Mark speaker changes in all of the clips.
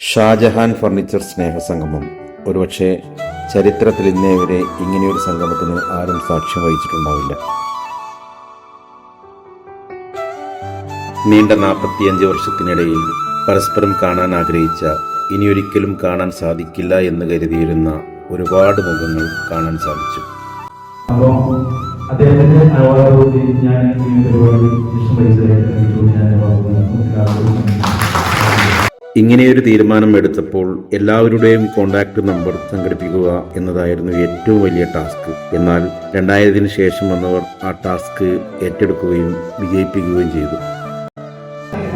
Speaker 1: Shah Jahan furniture സ്നേഹസംഗമം. ഒരുപക്ഷെ ചരിത്രത്തിൽ ഇന്നേ വരെ ഇങ്ങനെയൊരു സംഗമത്തിന് ആരും സാക്ഷ്യം വഹിച്ചിട്ടുണ്ടാവില്ല. നീണ്ട നാൽപ്പത്തിയഞ്ച് വർഷത്തിനിടയിൽ പരസ്പരം കാണാൻ ആഗ്രഹിച്ച ഇനിയൊരിക്കലും കാണാൻ സാധിക്കില്ല എന്ന് കരുതിയിരുന്ന ഒരുപാട് മുഖങ്ങൾ കാണാൻ സാധിച്ചു.
Speaker 2: അപ്പോൾ അദ്ദേഹത്തിന്റെ ഞാൻ ഈ പരിപാടി വിഷമിച്ചതായിട്ട് ഞാൻ
Speaker 1: ഇങ്ങനെയൊരു തീരുമാനം എടുത്തപ്പോൾ എല്ലാവരുടെയും കോണ്ടാക്ട് നമ്പർ സംഘടിപ്പിക്കുക എന്നതായിരുന്നു ഏറ്റവും വലിയ ടാസ്ക് എന്നാൽ രണ്ടായിരത്തിന് ശേഷം വന്നവർ ആ ടാസ്ക് ഏറ്റെടുക്കുകയും വിജയിപ്പിക്കുകയും ചെയ്തു.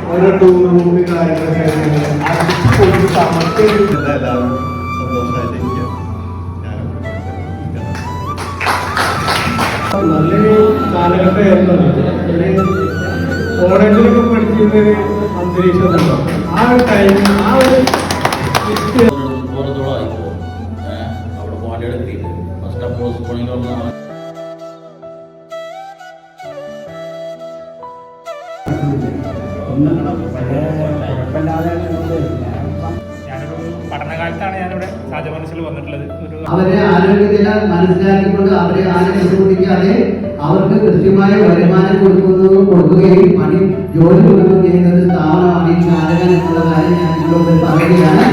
Speaker 3: ഓരോ ടൂറും കാര്യങ്ങളൊക്കെ നല്ലൊരു കാലഘട്ടമായിരുന്നു കോളേജിലൊക്കെ പഠിച്ചിരുന്ന ഒരു അന്തരീക്ഷം ആ ഒരു ടൈം ആ ഒരു
Speaker 4: ദൂരത്തോളം ആയിപ്പോ അവിടെ പോകാൻ എടുക്കില്ല ഫസ്റ്റ് അപ്പോൾ സ്കൂളിൽ വന്ന
Speaker 5: ഞാനൊരു പഠനകാലത്താണ് ഞാനിവിടെ ഷാജഹാൻസിൽ വന്നിട്ടുള്ളത്.
Speaker 6: അവരെ ആരോഗ്യനില മനസ്സിലാക്കിക്കൊണ്ട് അവരെ ആരോഗ്യം അവർക്ക് കൃത്യമായ വരുമാനം കൊടുക്കുന്നതും കൊടുക്കുകയും പണി ജോലി കൊടുക്കുകയും ചെയ്യുന്ന ഒരു സ്ഥാപനമാണ് ഈ ഷാജഹാൻ എന്നുള്ള കാര്യം ഞാൻ നിങ്ങളോട് പറയുകയാണ്.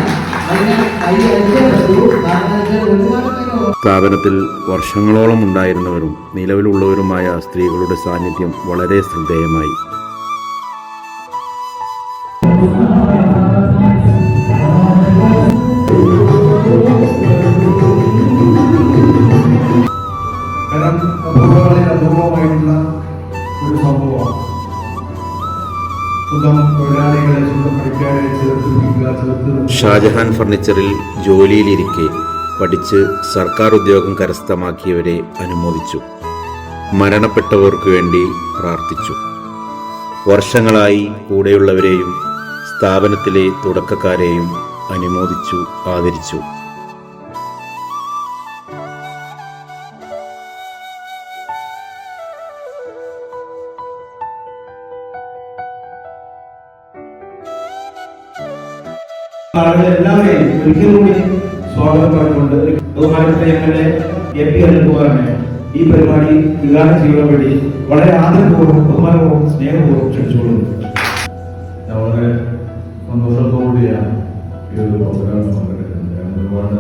Speaker 1: സ്ഥാപനത്തിൽ വർഷങ്ങളോളം ഉണ്ടായിരുന്നവരും നിലവിലുള്ളവരുമായ സ്ത്രീകളുടെ സാന്നിധ്യം വളരെ ശ്രദ്ധേയമായി. ഷാജഹാൻ ഫർണിച്ചറിൽ ജോലിയിലിരിക്കെ പഠിച്ച് സർക്കാർ ഉദ്യോഗം കരസ്ഥമാക്കിയവരെ അനുമോദിച്ചു. മരണപ്പെട്ടവർക്ക് വേണ്ടി പ്രാർത്ഥിച്ചു. വർഷങ്ങളായി കൂടെയുള്ളവരെയും സ്ഥാപനത്തിലെ തുടക്കക്കാരെയും അനുമോദിച്ചു ആദരിച്ചു.
Speaker 2: ആളുകൾ എല്ലാവരെയും ഒരിക്കൽ കൂടി സ്വാഗതം പറഞ്ഞുകൊണ്ട് ബഹുമാനപ്പെട്ട എം അനുഭവമാണ് ഈ പരിപാടി ഉദ്ഘാടനം ചെയ്യാൻ വളരെ ആദരപൂർവം ബഹുമാനപൂർവം സ്നേഹപൂർവം ക്ഷണിച്ചുകൊള്ളുന്നു.
Speaker 7: വളരെ സന്തോഷത്തോടുകൂടിയാണ് ഈ ഒരു പ്രോഗ്രാം പങ്കെടുക്കുന്നത്. ഞാൻ ഒരുപാട്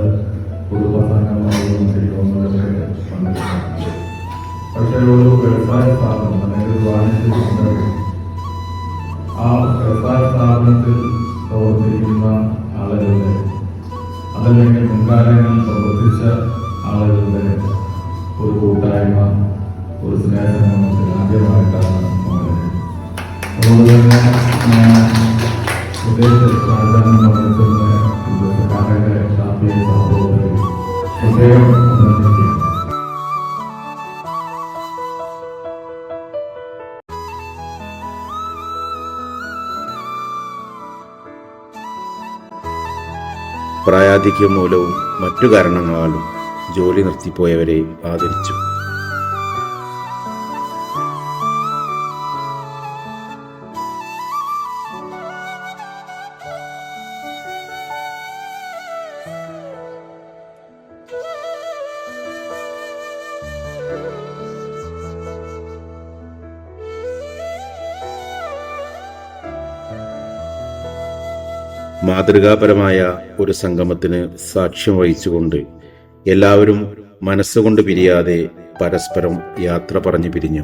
Speaker 7: കുടുംബസംഘങ്ങളും തിരുവോണങ്ങളൊക്കെ പങ്കെടുക്കുന്നുണ്ട് പക്ഷേ ഒരു വ്യവസായ സ്ഥാപനം അല്ലെങ്കിൽ വാണിജ്യ സ്ഥാപനം ആ വ്യവസായ സ്ഥാപനത്തിൽ പ്രവർത്തിക്കുന്ന ആളുകളുടെ അതല്ലെങ്കിൽ മുൻകാലങ്ങളിൽ പ്രവർത്തിച്ച ആളുകളുടെ ഒരു കൂട്ടായ്മ ഒരു സ്നേഹസംഗമത്തിൽ ആദ്യമായിട്ടാണ് അതുപോലെ തന്നെ സാധാരണ മണ്ഡലത്തിലെ കാരകരെ പ്രത്യേകം
Speaker 1: പ്രായാധിക്യം മൂലവും മറ്റു കാരണങ്ങളാലും ജോലി നിർത്തിപ്പോയവരെ ആദരിച്ചു. മാതൃകാപരമായ ഒരു സംഗമത്തിന് സാക്ഷ്യം വഹിച്ചുകൊണ്ട് എല്ലാവരും മനസ്സുകൊണ്ട് പിരിയാതെ പരസ്പരം യാത്ര പറഞ്ഞു പിരിഞ്ഞു.